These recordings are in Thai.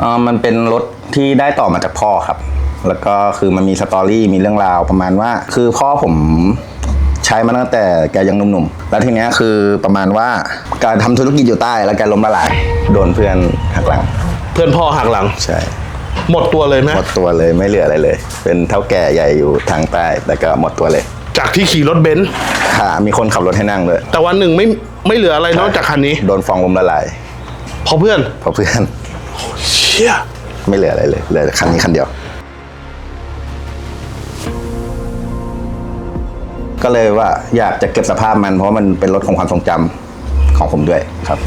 เออมันเป็นรถที่ได้ต่อมาจากพ่อครับ แล้วก็คือมันมีสตอรี่มีเรื่องราวประมาณว่า คือพ่อผมใช้มาตั้งแต่แกยังหนุ่มๆ แล้วทีเนี้ยคือประมาณว่าการทำธุรกิจอยู่ใต้แล้วแกล้มละลาย โดนเพื่อนหักหลัง เพื่อนพ่อหักหลัง ใช่ หมดตัวเลยไหมหมดตัวเลยไม่เหลืออะไรเลย เป็นเท่าแก่ใหญ่อยู่ทางใต้แต่ก็หมดตัวเลยจากที่ขี่รถเบนซ์ค่ะมีคนขับรถให้นั่งเลยแต่วันหนึ่งไม่ไม่เหลืออะไรนอกจากคันนี้ โดนฟองลมละลายเพราะเพื่อน เพราะเพื่อนเชี่ยไม่เหลืออะไรเลยเหลือคันนี้คันเดียว ก็เลยว่าอยากจะเก็บสภาพมันเพราะว่ามันเป็นรถของความทรงจำของผมด้วยครับ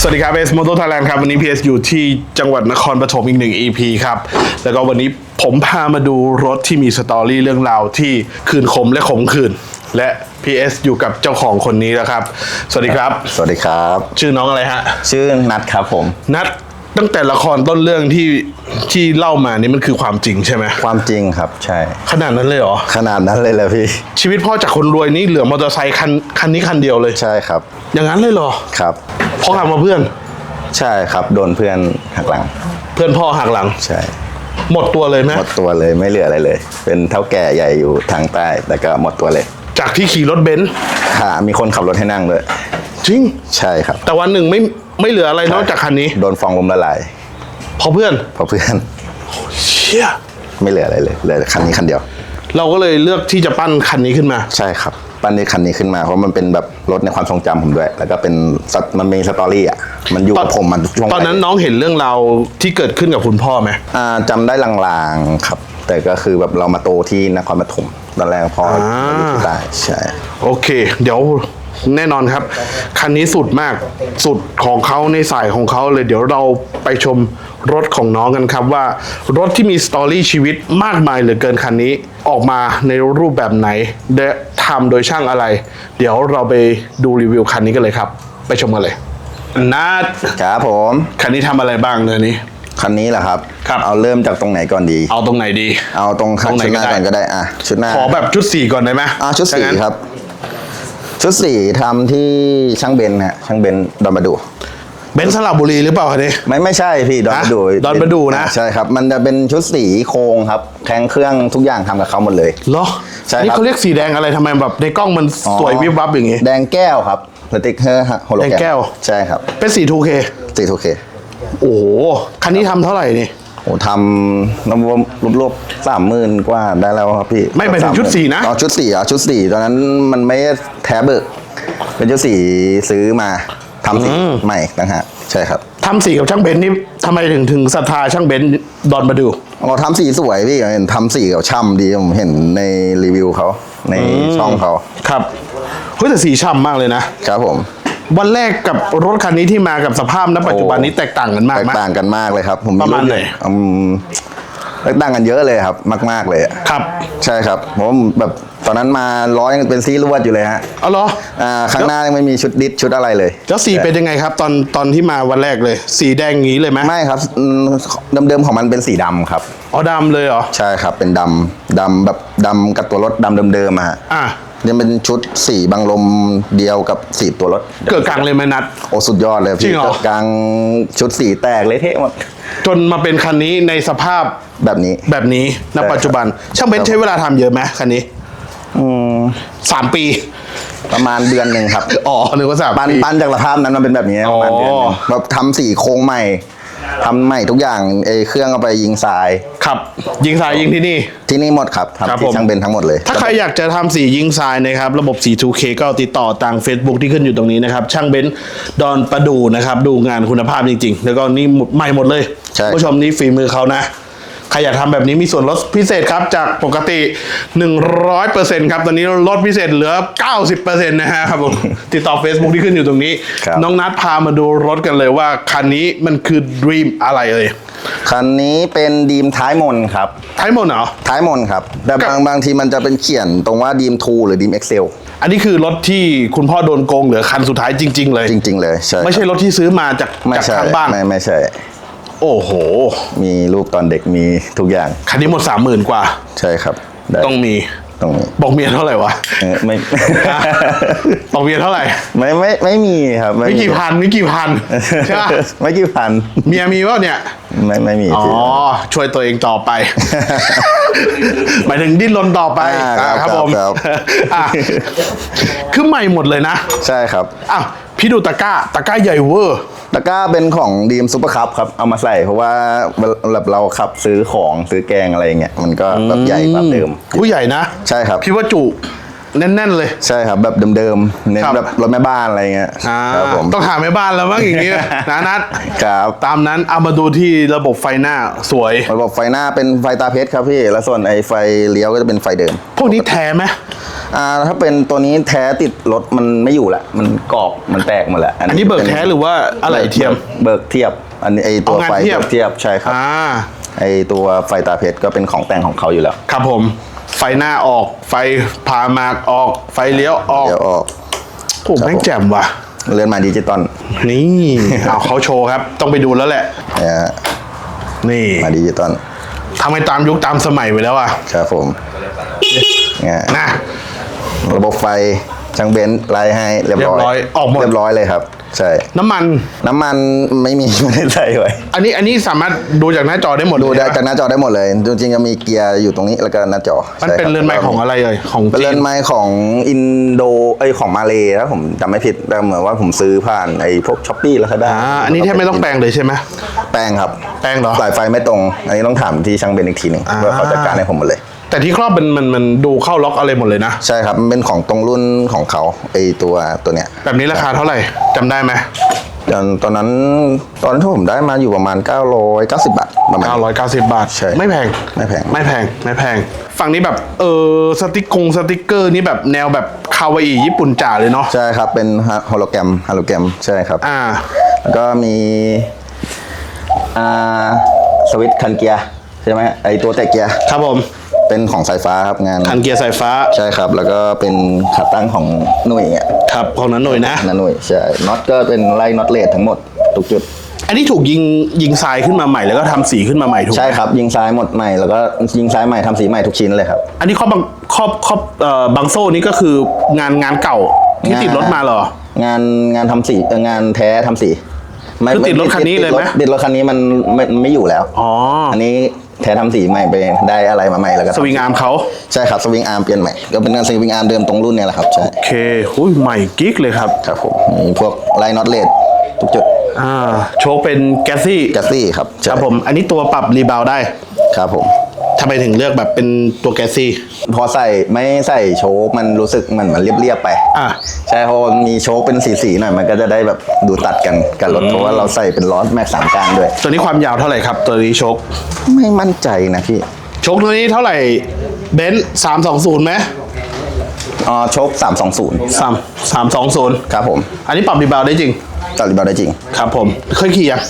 สวัสดีครับเอสมอเตอร์ไทยแลนด์ครับ วันนี้ PS อยู่ที่จังหวัดนครปฐมอีกหนึ่ง EP ครับ แล้วก็วันนี้ผมพามาดูรถที่มีสตอรี่เรื่องราวที่คืนคมและขมขื่นและ PS อยู่กับเจ้าของคนนี้แล้วครับ สวัสดีครับ สวัสดีครับ ชื่อน้องอะไรฮะ ชื่อนัดครับผม นัด ตั้งแต่ละครต้นเรื่องที่ที่เล่ามานี่มันคือความจริงใช่ไหมความจริงครับ ใช่ ขนาดนั้นเลยเหรอ ขนาดนั้นเลยเหรอพี่ ชีวิตพ่อจากคนรวยนี่เหลือมอเตอร์ไซค์คันคันนี้คันเดียวเลย ใช่ครับ อย่างนั้นเลยเหรอ ครับพ่อหักมาเพื่อน ใช่ครับ โดนเพื่อนหักหลัง เพื่อนพ่อหักหลัง ใช่ หมดตัวเลยไหมหมดตัวเลยไม่เหลืออะไรเลย เป็นเท่าแก่ใหญ่อยู่ทางใต้แต่ก็หมดตัวเลย จากที่ขี่รถเบนซ์ค่ะมีคนขับรถให้นั่งเลยจริง ใช่ครับ แต่วันหนึ่งไม่ ไม่เหลืออะไรนอกจากคันนี้โดนฟองลมละลายเพราะเพื่อนเพราะเพื่อนเชี่ยไม่เหลืออะไรเลยเหลือคันนี้คันเดียว เราก็เลยเลือกที่จะปั้นคันนี้ขึ้นมา ใช่ครับ ปั้นในคันนี้ขึ้นมาเพราะมันเป็นแบบรถในความทรงจำผมด้วย แล้วก็เป็นสตมันมีสตอรี่อะมันอยู่กับผมมันช่วงตอนนั้นน้องเห็นเรื่องราวที่เกิดขึ้นกับคุณพ่อไหมอ่าจำได้ลางๆครับ แต่ก็คือแบบเรามาโตที่นครปฐมตอนแรกพ่อมาอยู่ที่ใต้ใช่ โอเค เดี๋ยว แน่นอนครับ คันนี้สุดมากสุดของเขาในสายของเขาเลยเดี๋ยวเราไปชมรถของน้องกันครับว่ารถที่มีสตอรี่ชีวิตมากมายเหลือเกินคันนี้ออกมาในรูปแบบไหนและทำโดยช่างอะไร เดี๋ยวเราไปดูรีวิวคันนี้กันเลยครับ ไปชมกันเลยนัดครับผมคันนี้ทำอะไรบ้างเนยนี้ คันนี้แหละครับครับเอาเริ่มจากตรงไหนก่อนดี เอาตรงไหนดี เอาตรงข้างตรงไหนชุดหน้าก็ได้ก่อนก็ได้อะชุดหน้าขอแบบชุดสีก่อนได้ไหมอะชุดสีถ้างั้นครับ ชุดสีทำที่ช่างเบนฮะช่างเบนดอนมาดู เบนซ์สระบุรีหรือเปล่าคันนี้ไม่ไม่ใช่พี่ดอนมาดูฮะดอนมาดูนะ ใช่ครับ มันจะเป็นชุดสีโครงครับแข้งเครื่องทุกอย่างทำกับเขาหมดเลย เหรอใช่ครับ นี่เขาเรียกสีแดงอะไรทำไมแบบในกล้องมันสวยวิบวับอย่างงี้ แดงแก้วครับสติ๊กเกอร์โฮโลแดงแก้ว ใช่ครับเป็นสี 2K สีทูเค โอ้โหคันนี้ทำเท่าไหร่นี่ โอ้ทำรวมรวมรวมสามหมื่นกว่าได้แล้วครับพี่ไม่หมายถึงชุดสีนะ อ๋อชุดสีอะชุดสีตอนนั้นมันไม่แท้เบิกเป็นชุดสีซื้อมาทำสีใหม่ต่างหากใช่ครับ ทำสีกับช่างเบนซ์นี่ทำไมถึงถึงศรัทธาช่างเบนซ์ดอนมาดู เราทำสีสวยพี่เห็นทำสีกับช่ำดีผมเห็นในรีวิวเขาในช่องเขาครับเฮ้ยแต่สีช่ำมากเลยนะครับผม วันแรกกับรถคันนี้ที่มากับสภาพณปัจจุบันนี้แตกต่างกันมากแตกไหม ต่างกันมากเลยครับ ผมประมาณไหน อืมแตกต่างกันเยอะเลยครับ มาก ๆเลยอะครับใช่ครับผมแบบตอนนั้นมาล้อยังเป็นซีลวดอยู่เลยฮะเอาเหรออ่าข้างหน้ายังไม่มีชุดดิสชุดอะไรเลยแล้วสีเป็นยังไงครับ ตอนตอนที่มาวันแรกเลย สีแดงอย่างนี้เลยไหมไม่ครับอืมเดิมๆของมันเป็นสีดำครับ อ๋อดำเลยเหรอใช่ครับเป็นดำดำแบบดำกับตัวรถดำเดิมๆอะฮะ อะ ยังเป็นชุดสีบังลมเดียวกับสีตัวรถเกิดกลางเลยไหมนัด โอ้สุดยอดเลยจริพี่งเหรอเกิดกลางชุดสีแตกเลยเท่หมดจนมาเป็นคันนี้ในสภาพแบบนี้ แบบนี้ณใช่ครับ ปัจจุบัน ช่างเบนซ์ใช้เวลาทำเยอะไหมคันนี้อืมสามปีประมาณเดือนหนึ่งครับ อ๋อนึกว่าสามปั้นปี ปั้นจากสภาพนั้นมันเป็นแบบนี้ประมาณเดือนหนึ่งอ๋อ แบบทำสีโครงใหม่ ทำใหม่ทุกอย่างเอเครื่องเอาไปยิงทราย ครับ ยิงทรายยิงที่นี่ ที่นี่หมดครับครับทำผที่มช่างเบนทั้งหมดเลย ถ้าใครอยากจะทำสียิงทรายนะครับ ระบบสี 2K ก็ติดต่อทาง Facebook ที่ขึ้นอยู่ตรงนี้นะครับ ช่างเบนซ์ดอนประดูนะครับ ดูงานคุณภาพจริงๆ แล้วก็นี่ใหม่หมดเลยใช่ ผู้ชมนี่ฝีมือเขานะ ใครอยากทำแบบนี้มีส่วนลดพิเศษครับ จากปกติ 100%ครับ ตอนนี้ลดพิเศษเหลือ 90%นะฮะครับผมติดต่อ Facebook ที่ขึ้นอยู่ตรงนี้ ครับ น้องนัดพามาดูรถกันเลยว่า คันนี้มันคือ Dream อะไรเอ่ยคันนี้เป็นดีมท้ายมนครับท้ายหมดเหรอ ท้ายมนครับ แต่ครับ บางบางทีมันจะเป็นเขียนตรงว่าดีมทูหรือดีมเอ็กเซลอันนี้คือรถที่คุณพ่อโดนโกงเหลือคันสุดท้ายจริง ๆ เลย จริง ๆ เลย ใช่ไม่ใช่รถที่ซื้อมาจากไม่จากใช่ทางบ้าน ไม่ไม่ใช่ โอ้โห มีรูปตอนเด็กมีทุกอย่าง คันนี้หมดสามหมื่นกว่า ใช่ครับได้ต้องมีตรงนี้บอกเมียเท่าไหร่วะเออไม่ บอกเมียเท่าไหร่ ไม่ไม่ไม่มีครับไม่กี่พันไม่กี่พันใช่ปะไม่กี่พัน เมียมีเปล่าเนี่ย ไม่ไม่มีอ๋อพี่ช่วยตัวเองต่อไป หมายถึงดิ้นรนต่อไปอ่าอ่าครับผมครับ อะคือใหม่หมดเลยนะ ใช่ครับ อ้าว พี่ดูตะกร้าตะกร้าใหญ่เวอร์ ตะกร้าเป็นของดีมซูเปอร์คัพครับเอามาใส่เพราะว่าแบบเราขับซื้อของซื้อแกงอะไรเงี้ยมันก็แบบใหญ่กว่าเดิม ผู้ใหญ่นะ ใช่ครับ พี่ว่าจุ แน่นๆเลย ใช่ครับแบบเดิมๆเน้นครับ แบบรถแม่บ้านอะไรเงี้ยอ่าครับผม ต้องหาแม่บ้านแล้วมั้งอย่างนี้ นะนัดครับ ตามนั้นเอามาดูที่ระบบไฟหน้าสวย ระบบไฟหน้าเป็นไฟตาเพชรครับพี่ แล้วส่วนไอ้ไฟเลี้ยวก็จะเป็นไฟเดิม พวกนี้แท้ไหมอ่าถ้าเป็นตัวนี้แท้ติดรถมันไม่อยู่ละมันกรอบมันแตกหมดละอันนี้เบิกแท้หรือว่าอะไรเทียม เบิกเทียบ อันนี้ไอ้ตัวเอางานไฟเทียบ เบิกเทียบใช่ครับอ่า ไอ้ตัวไฟตาเพชรก็เป็นของแต่งของเขาอยู่แล้ว ครับผม ไฟหน้าออก ไฟพามากออก ไฟเลี้ยวออกเดี๋ยวออกโอ้แม่งแจ่มว่ะ เลื่อนมาดิจิตอลนี่ เอาเขาโชว์ครับ ต้องไปดูแล้วแหละ นะฮะนี่มาดิจิตอลทำให้ตามยุคตามสมัยไปแล้วอะครับผมเนี่ยนะ ระบบไฟช่างเบนซ์ไล่ให้เรียบร้อยเรียบร้อยออกหมด เรียบร้อยเลยครับ ใช่ น้ำมัน น้ำมันไม่มีไม่ได้ใส่ไว้อันนี้อันนี้สามารถดูจากหน้าจอได้หมดดูได้เลยจากหน้าจอได้หมดเลย จริงๆจะมีเกียร์อยู่ตรงนี้แล้วก็หน้าจอมันใช่เป็นคบเรือนไม้ของอะไรเอ่ยของเป็นจีเรือนนไม้ของอินโดเอ้ยของมาเลถ้าผมจำไม่ผิดแต่เหมือนว่าผมซื้อผ่านไอ้พวกช้อปปี้แล้วก็ได้อ่าอันนี้แทบไม่ต้องแปลงเลยใช่ไหมแป้งครับแป้งเหรอสายไฟไม่ตรง อันนี้ต้องถามที่ช่างเบนซ์อีกทีหนึ่งอ่าเพื่อเขาจัดการให้ผมหมดเลย แต่ที่ครอบมันมันมันดูเข้าล็อกอะไรหมดเลยนะ ใช่ครับ มันเป็นของตรงรุ่นของเขาไอ้ตัวตัวเนี้ยแบบนี้ราคาเท่าไหร่จำได้ไหมตอนตอนนั้นตอนที่ผมได้มาอยู่ประมาณ 990 บาทประมาณ 990 บาท ใช่ไม่แพง ไม่แพง ไม่แพง ไม่แพง ฝั่งนี้แบบ เออสติกกงสติกเกอร์นี่แบบแนวแบบคาวาอิญี่ปุ่นจ๋าเลยเนาะ ใช่ครับ เป็นโฮโลแกรมฮโลแกรมใช่ครับอ่า แล้วก็มีอ่าสวิตช์คันเกียร์ใช่ไหมไอตัวแตกเกียร์ ครับผม เป็นของสายฟ้าครับงานคันเกียร์สายฟ้าใช่ครับ แล้วก็เป็นขาตั้งของหน่วยอะครับของนั้นหน่อยนะ นั่นหน่วยใช่น็อตก็เป็นไล่น็อตเลททั้งหมดทุกจุด อันนี้ถูกยิงยิงทรายขึ้นมาใหม่แล้วก็ทำสีขึ้นมาใหม่ถูกไหมใช่ครับ ยิงซ้ายหมดใหม่แล้วก็ยิงซ้ายใหม่ทำสีใหม่ทุกชิ้นเลยครับ อันนี้ครอบบางครอบครอบเอ่อบางโซ่นี่ก็คืองานงานเก่าที่ติดรถมาเหรอ งานงานทำสีเอ่องานแท้ทำสีไม่คือติดรถคันนี้เลยไหม ติดรถคันนี้มันไม่ไม่อยู่แล้ว อ๋ออันนี้ แท้ทำสีใหม่ไปได้อะไรมาใหม่แล้วก็สวิงอาร์มเขาใช่ครับสวิงอาร์มเปลี่ยนใหม่ก็เป็นงานสวิงอาร์มเดิมตรงรุ่นเนี่ยแหละครับใช่โอเคหุ้ยใหม่กิ๊กเลยครับ ครับผมมีพวกไลน์น็อตเลดทุกจุดอ่าโชคเป็นแกสซี่แกสซี่ครับคใช่รับผม อันนี้ตัวปรับรีบาวได้ครับผมทำไมถึงเลือกแบบเป็นตัวแกสซี่ พอใส่ไม่ใส่โชคมันรู้สึกมันมันเรียบๆไป อะ ใช่เพราะมีโชคเป็นสีๆหน่อยมันก็จะได้แบบดูตัดกันกับรถเพราะว่าเราใส่เป็นล้อแม็กสามกลางด้วย ตัวนี้ความยาวเท่าไหร่ครับ ตัวนี้โชคไม่มั่นใจนะพี่โชคตัวนี้เท่าไหร่เบนซ์สามสองศูนย์ไหมอ๋อโชคสามสองศูนย์สามสามสองศูนย์ครับผม อันนี้ปรับรีบาวได้จริงตัดรีบาวได้จริง ครับผม เคยขี่ยัง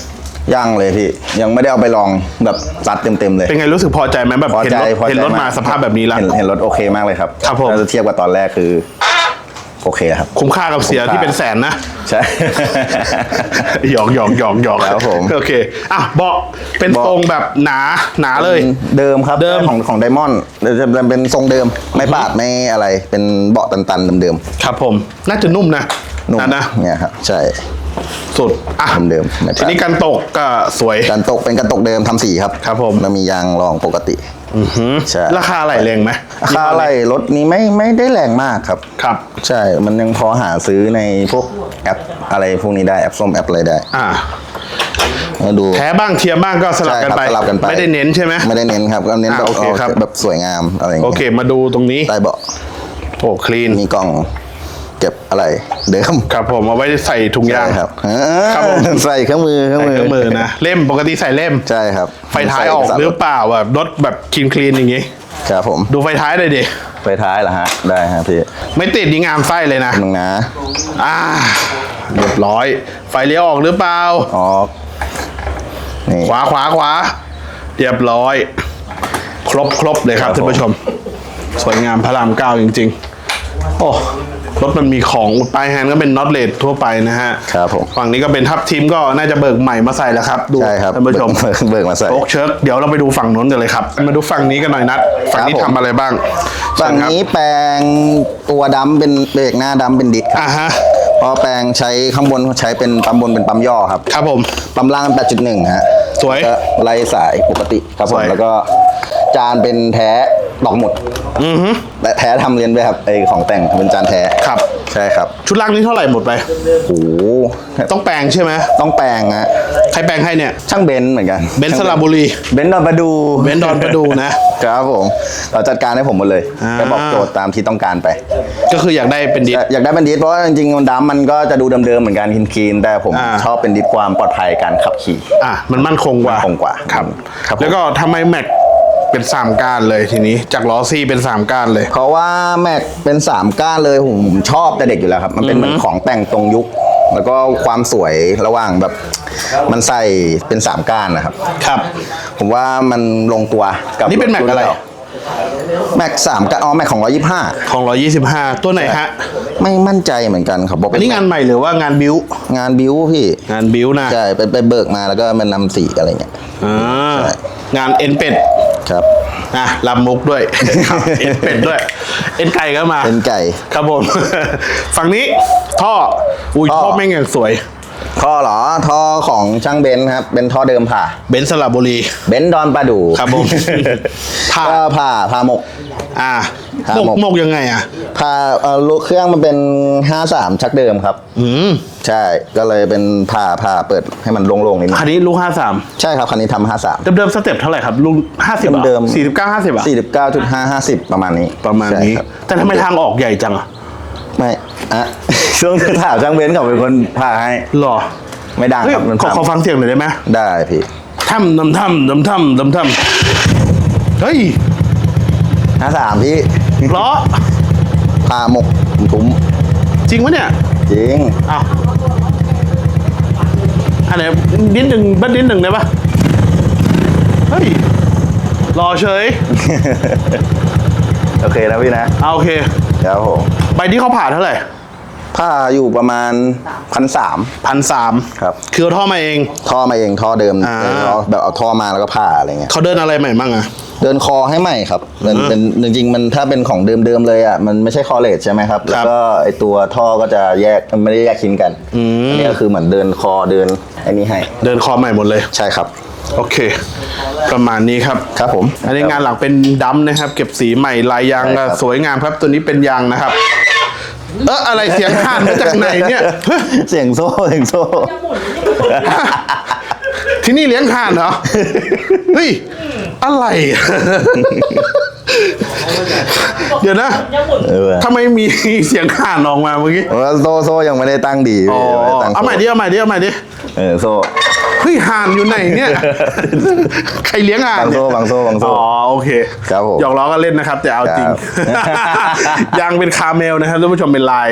ยังเลยพี่ยังไม่ได้เอาไปลองแบบตัดเต็มๆเลย เป็นไงรู้สึกพอใจไหมแบบพอเห็นใจรถพอใจเห็นรถมาสภาพแบบนี้แล้ว เห็นเห็นรถโอเคมากเลยครับครับผม ถ้าจะเทียบกับตอนแรกคือ โอเคครับ คุ้มค่ากับเสียคุ้มค่าที่เป็นแสนนะ ใช่ หยอกหยอกหยอกหยอกครับผม โอเคอะเบาะเป็นเบาะทรงแบบหนาหนาเลย เดิมครับเดิม ของของไดมอนด์จะเป็นทรงเดิมไม่ปาดไม่อะไร เป็นเบาะตันๆเดิมครับผม น่าจะนุ่มนะๆนุ่มนะนะเนี่ยครับใช่ สุดอะเดิมๆไม่ปาดทีนี้การตกก็สวยกันตกเป็นกระตกเดิมทำสีครับครับผมแล้วมียางรองปกติใช่ราคาอะไรแรงไหมราคาอะไรรถนี้ไม่ไม่ได้แรงมากครับครับ ใช่มันยังพอหาซื้อในพวกแอปอะไรพวกนี้ได้แอปส้มแอปอะไรได้ อ่ามาดูแท้บ้างเทียมบ้างก็สลับกันไปใช่ครับสลับกันไปไม่ได้เน้นใช่ไหมไม่ได้เน้นครับก็เน้นแบบอ่าโอเคครับแบบสวยงามอะไรอย่างโอเงี้ยเคมาดูตรงนี้ใต้เบาะโอ้คลีนมีกล่อง เก็บอะไรเดิมครับผมเอาไว้ใส่ถุงยางใช่ครับเออครับผมใส่เครื่องมือเครื่องใส่มือเครื่องมือนะเล่มปกติใส่เล่มใช่ครับ ไฟท้ายออกหรือเปล่าแบบรถแบบคลีนคลีนอย่างงี้ครับผมดูไฟท้ายเลยดิไฟท้ายเหรอฮะได้ฮะพี่ไม่ติดนี่งามไส้เลยนะมึงนะอ่าเรียบร้อย ไฟเลี้ยวออกหรือเปล่าออกนี่ขวาขวาขวาเรียบร้อย ครบครบเลยครับครับท่านผู้ชม สวยงามพระรามเก้าจริง ๆ โอ้ รถมันมีของอุดปลายแฮนด์ก็เป็นน็อตเลดทั่วไปนะฮะครับผมฝั่งนี้ก็เป็นทับทีมก็น่าจะเบิกใหม่มาใส่แล้วครับดูใช่ครับท่านผู้ชมเบิกเบิกมาใส่โอ๊กเชิร์กเดี๋ยวเราไปดูฝั่งนู้นกันเลยครับ มาดูฝั่งนี้กันหน่อยนัดฝั่งนี้ครับผมทำอะไรบ้างฝั่งเชิญครับนี้แปลงตัวดำเป็นเบรกหน้าดำเป็นดิสครับอ่าฮะเพราะแปลงใช้ข้างบนใช้เป็นปั๊มบนเป็นปั๊มย่อครับครับผมปั๊มล่างเป็น8.1ฮะสวยก็ไล่สายปกติครับผสมวยแล้วก็จานเป็นแท้ ดอกหมุดอือฮึและแท้ทำเรียนด้วยครับไอของแต่งเป็นจานแท้ครับ ใช่ครับชุดล่างนี้เท่าไหร่หมดไป โอ้โหต้องแปลงใช่ไหมต้องแปลงฮะใครแปลงให้เนี่ย ช่างเบนซ์เหมือนกันเบนซ์สระบุรี เบนซ์ดอนประดูเบนซ์ดอนประดูนะ ครับผมเราจัดการให้ผมหมดเลยอ่า ไปบอกโจทย์ตามที่ต้องการไปก็คืออยากได้เป็นดิส อยากอยากได้เป็นดิสเพราะว่าจริงๆมันดำมันก็จะดูเดิมๆเหมือนกันคลีนๆแต่ผมอ่า ชอบเป็นดิสความปลอดภัยการขับขี่ อะมันมั่นคงกว่ามั่นคงกว่าครับ ครับผม แล้วก็ทำไมแม็ก เป็นสามก้านเลยทีนี้ จากล้อซี่เป็นสามก้านเลย เพราะว่าแม็กเป็นสามก้านเลยผมผมชอบแต่เด็กอยู่แล้วครับ มันเป็นเหมือนของแต่งตรงยุค แล้วก็ความสวยระหว่างแบบ มันใส่เป็นสามก้านนะครับ ครับ ผมว่ามันลงตัวกับนี่เป็นแม็กอะไรแม็กสามก้านอ๋อแม็กของร้อยี่ห้าของ 125 ตัวไหนฮะ ไม่มั่นใจเหมือนกันครับบอกอันนี้งานใหม่หรือว่างานบิวงานบิวพี่งานบิวนะใช่ไปไปเบิกมาแล้วก็มันนำสีอะไรเงี้ย อ่าใช่งานเอ็นเป็ด ครับ อะรับมุกด้วยครับเอ็นเป็ดด้วย เอ็นไก่ก็มา เป็นไก่ ครับผม ฝั่งนี้ท่อ อุ้ยท่อท่อแม่งอย่างสวย ท่อเหรอท่อของช่างเบนซ์ครับ เป็นท่อเดิมผ่า เบนซ์สระบุรี เบนซ์ดอนปลาดูครับผมผ่า ก็ผ่าผ่าหมก อ่าครับหมกผม หมกยังไงอะ ผ่าเอ่อลูกเครื่องมันเป็น 53 ชักเดิมครับ อืมใช่ก็เลยเป็นผ่าผ่าเปิดให้มันโล่งๆนิดนึคันงนี้ลูกห้าสามใช่ครับคันนี้ทำ53 เดิมๆสเต็ปเท่าไหร่ครับลุงห้าสิบเดิมๆ สี่สิบเก้าห้าสิบอะ49.5 50 ประมาณนี้ประมาณนี้ ใช่ครับแต่ทำไมทางออกใหญ่จังอะ ไม่อะช่วงที่ถามช่างเบนซ์เขาเป็นคนผ่าให้ หรอไม่ดังเฮ้ยครับมันขอผ่าขอฟังเสียงหน่อยได้ไหมได้พี่ถ้ำดำถ้ำดำถ้ำดำถ้ำเฮ้ย53พี่เพราะผ่าหมกถุ้มจริงปะเนี่ยจริงอ้าวอันไหนนิดหนึ่งบ้านนิดหนึ่งได้ปะเฮ้ยรอเฉยโอเคนะพี่นะเอาโอเค ครับผม ใบที่เขาผ่าเท่าไหร่ผ้าอยู่ประมาณพันสามพันสามครับ คือเอาท่อมาเอง ท่อมาเองท่อเดิมอ่า เออท่อแบบเอาท่อมาแล้วก็ผ่าอะไรเงี้ยเขาเดินอะไรใหม่มั่งอะ เดินคอให้ใหม่ครับเป็นเป็นจริงๆมันถ้าเป็นของเดิมๆเลยอะมันไม่ใช่คอเลจใช่ไหมครับ แล้วก็ไอตัวท่อก็จะแยกมันไม่ได้แยกชิ้นกันอันนี้ก็คือเหมือนเดินคอเดินไอ้นี่ให้เดินคอใหม่หมดเลย ใช่ครับ โอเค ประมาณนี้ครับ ครับผมอันนี้งานหลังเป็นดำนะครับ เก็บสีใหม่ลายยางใช่ก็ครับ สวยงามครับ ตัวนี้เป็นยางนะครับ เอออะไรเสียงห่านมาจากไหนเนี่ยเฮ้ยเสียงโซ่เสียงโซ่ ที่นี่เลี้ยงห่านเหรอ เฮ้ย อะไร เดี๋ยวนะเออ ทำไมมีเสียงห่านออกมาเมื่อกี้ เพราะว่าโซ่โซ่ยังไม่ได้ตั้งดีอ๋อยังไม่ได้ตั้งเอาใหม่ดิ เอาใหม่ดิ เอาใหม่ดิ เออโซ่เฮ้ยห่านอยู่ไหนเนี่ยใครเลี้ยงห่านบางเนี่โซ่ยบางโซ่บางโซ่อ๋อโอเคครับผมหยอกล้อกันเล่นนะครับ แต่เอาจริงครับยางเป็นคาเมลนะครับท่านผู้ชมเป็นลาย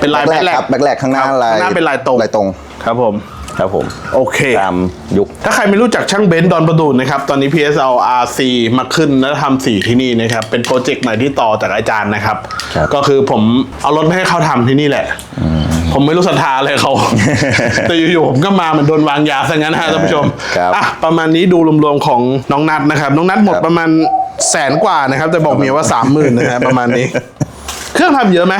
เป็นลายแบแบ็กคแรแลกครับแบกแรกข้างหน้าครับลายข้างหน้าเป็นลายตรงลายตรงครับผมครับผม โอเคตามยุค ถ้าใครไม่รู้จักช่างเบนซ์ดอนประดูนนะครับ ตอนนี้ PSL RC มาขึ้นแล้วทำสีที่นี่นะครับ เป็นโปรเจกต์ใหม่ที่ต่อจากอาจารย์นะครับครับก็คือผมเอารถไปให้เขาทำที่นี่แหละ ผมไม่รู้ศรัทธาเลยเขา แต่อยู่ๆผมก็มาเหมันโดนวางยาซะงั้นฮะท่านผู้ชมครับอะประมาณนี้ดูรวมๆของน้องนัทนะครับ น้องนัทหมดครับประมาณแสนกว่านะครับ แต่บอกเมียว่าสามหมื่นนะฮะประมาณนี้ เครื่องทำเยอะไหม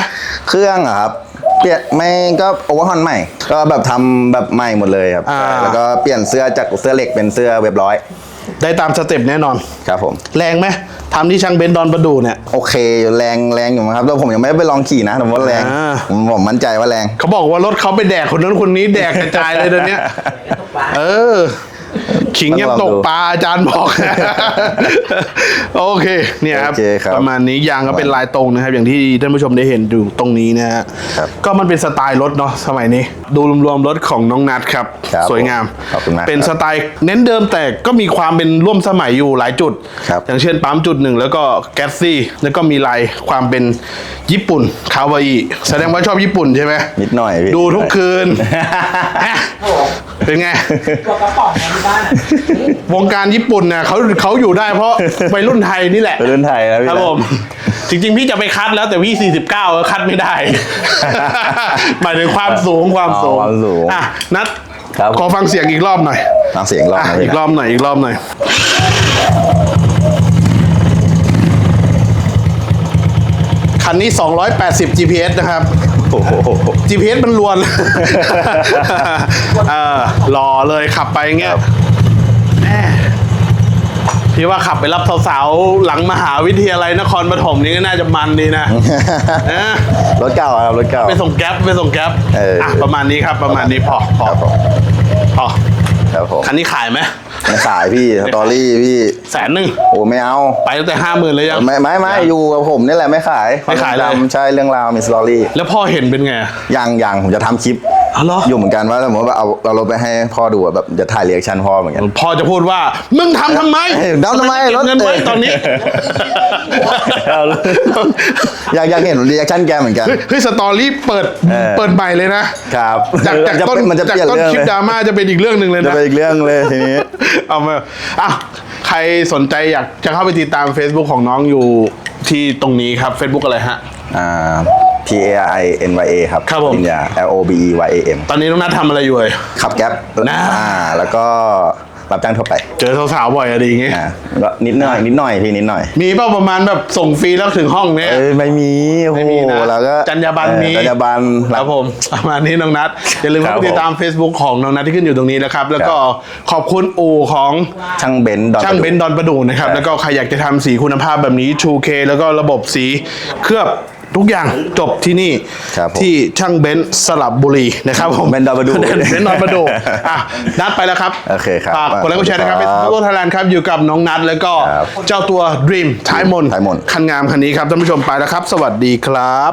เครื่องอะครับ เปลี่ยนไม่ก็โอเวอร์ฮอนใหม่ ก็แบบทำแบบใหม่หมดเลยครับ อ่าใช่แล้วก็เปลี่ยนเสื้อจากเสื้อเหล็กเป็นเสื้อเว็บร้อย ได้ตามสเต็ปแน่นอน ครับผม แรงไหมทำที่ช่างเบนซ์ดอนประดูเนี่ย โอเคแรงแรงอยู่มั้งครับแต่ผมยังไม่ได้ไปลองขี่นะแต่ว่าแรงอ่า ผมผมมั่นใจว่าแรง เขาบอกว่ารถเขาไปแดกคนนั้นคนนี้แดกกระจายเลยเดี๋ยวนี้ เออ ขิงยังตกปลาอาจารย์บอก โอเค เนี่ยครับ ประมาณนี้ยางก็เป็นลายตรงนะครับ อย่างที่ท่านผู้ชมได้เห็นอยู่ตรงนี้นะฮะครับก็มันเป็นสไตล์รถเนาะสมัยนี้ ดูรวมๆรถของน้องนัทครับ สวยงามเป็นสไตล์เน้นเดิมแต่ก็มีความเป็นร่วมสมัยอยู่หลายจุด อย่างเช่นปั๊มจุดหนึ่งแล้วก็แก๊สซี่ แล้วก็มีลายความเป็นญี่ปุ่นคาวาอิแสดงว่าชอบญี่ปุ่นใช่ไหมนิดหน่อยดูทุกคืนเป็นไงตัวกระป๋องในที่บ้านวงการญี่ปุ่นเนี่ยเขาเขาอยู่ได้เพราะวัยรุ่นไทยนี่แหละ เป็นรุ่นไทยแล้วพี่ครับผม จริงๆ พี่จะไปคัดแล้วแต่พี่ 49ก็คัดไม่ได้ หมายถึงความสูงความสูงอ๋อความสูงอะนัดครับขอฟังเสียงอีกรอบหน่อยฟังเสียงรอบอะนะอีพี่กรอบหน่อยอีกรอบหน่อยคันนี้ 280 GPS นะครับโอ้โห GPS มันลวนเออรอเลยขับไปเงี้ยครับแม่ พี่ว่าขับไปรับสาวๆหลังมหาวิทยาลัยนครปฐมนี่ก็น่าจะมันดีนะ เออรถเก่าครับรถเก่า ไปส่งแก๊ปไปส่งแก๊ปเอออะประมาณนี้ครับ ประมาณนี้พอพอครับผมพอครับผมคันนี้ขายไหมไม่ขายพี่สตอรี่พี่ แสนหนึ่งโอ้ไม่เอา ไปตั้งแต่ห้าหมื่นเลยยัง ไม่ไม่ไม่อยู่กับผมนี่แหละไม่ขายไม่ขายเลยควจำใช่เรื่องราวมีสตอรี่แล้วพ่อเห็นเป็นไง ยังยังผมจะทำคลิป อ๋อเหรอ อยู่เหมือนกันว่าสมมติว่าเอาเราลงไปให้พ่อดูอะแบบจะถ่ายเรียกชันพ่อเหมือนกัน พ่อจะพูดว่า มึงทำทำไมเอ้ยทำทำไมเก็บรถเงินไว้เออตอนนี้ อยากอยากเห็นเรียกชันแกเหมือนกันเฮ้ยเฮ้ยสตอรี่เปิดเออ เปิดใหม่เลยนะครับจากจากจะต้นเป็นมันจะจากเปลี่ยนต้นเรื่องคลิปเลยดราม่าจะเป็นอีกเรื่องหนึ่งเลยจะนะ เป็นอีกเรื่องเลยทีนี้ เอามาอะใครสนใจอยากจะเข้าไปติดตาม Facebook ของน้องอยู่ที่ตรงนี้ครับ Facebook อะไรฮะ อ่า P A I N Y A ครับครับผม ปริญญา L O B E Y A M ตอนนี้น้องนัททำอะไรอยู่เอ่ย ขับแก๊ปนะ อ่า แล้วก็รับจ้างทั่วไปเจอสาวๆบ่อยอะดีอย่างงี้อ่าก็นิดหน่อย นิดหน่อยพี่นิดหน่อย มีเป้าประมาณแบบส่งฟรีแล้วถึงห้องเนี้ย เอ้ยไม่มีโอ้ไม่โหมีนะแล้วก็จรรยาบรรณเออมีจรรยาบรรณ ครับผมประมาณนี้น้องนัทอย่าลืมครัเข้าบไปติดตาม Facebook ของน้องนัทที่ขึ้นอยู่ตรงนี้นะครับ แล้วก็ขอบคุณอู่ของ ช่างเบนซ์ดอนช่างเบนซ์ดอนประดูนะครับครับแล้วก็ใครอยากจะทำสีคุณภาพแบบนี้ 2K แล้วก็ระบบสีเคลือบ ทุกอย่างจบที่นี่ครับผมที่ช่างเบนซ์สลับบุรีนะครับผมเบนซ์ดอนประดูเบนซ์ดอนประดูอะนัดไปแล้วครับโอเคครับฝากกดไลค์กดแชร์นะครับคเป็รันบโลไทยแลนด์ครับอยู่กับน้องนัทแล้วก็ครับเจ้าตัว Dream ท้ายมนท้ายมนคันงามคันนี้ครับท่านผู้ชมไปแล้วครับ สวัสดีครับ